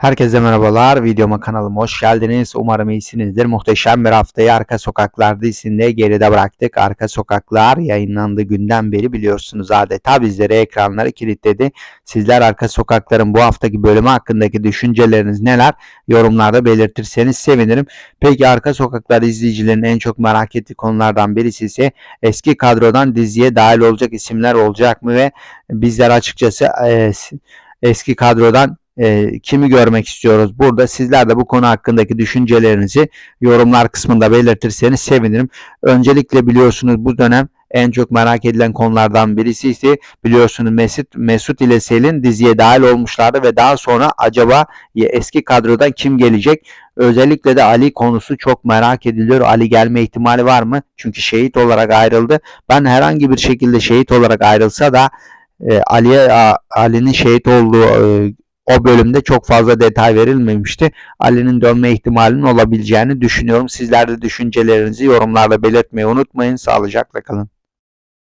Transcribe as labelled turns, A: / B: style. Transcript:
A: Herkese merhabalar. Videoma kanalıma hoş geldiniz. Umarım iyisinizdir. Muhteşem bir haftayı Arka Sokaklar dizisinde geride bıraktık. Arka Sokaklar yayınlandığı günden beri biliyorsunuz adeta bizlere ekranları kilitledi. Sizler Arka Sokaklar'ın bu haftaki bölümü hakkındaki düşünceleriniz neler? Yorumlarda belirtirseniz sevinirim. Peki Arka Sokaklar izleyicilerin en çok merak ettiği konulardan birisi ise eski kadrodan diziye dahil olacak isimler olacak mı ve bizler açıkçası e, eski kadrodan e, kimi görmek istiyoruz burada. Sizler de bu konu hakkındaki düşüncelerinizi yorumlar kısmında belirtirseniz sevinirim. Öncelikle biliyorsunuz bu dönem en çok merak edilen konulardan birisi ise biliyorsunuz Mesut, Mesut ile Selin diziye dahil olmuşlardı ve daha sonra acaba eski kadrodan kim gelecek? Özellikle de Ali konusu çok merak ediliyor. Ali gelme ihtimali var mı? Çünkü şehit olarak ayrıldı. Ben herhangi bir şekilde şehit olarak ayrılsa da e, Ali'ye Ali'nin şehit olduğu e, o bölümde çok fazla detay verilmemişti. Ali'nin dönme ihtimalinin olabileceğini düşünüyorum. Sizler de düşüncelerinizi yorumlarda belirtmeyi unutmayın. Sağlıcakla kalın.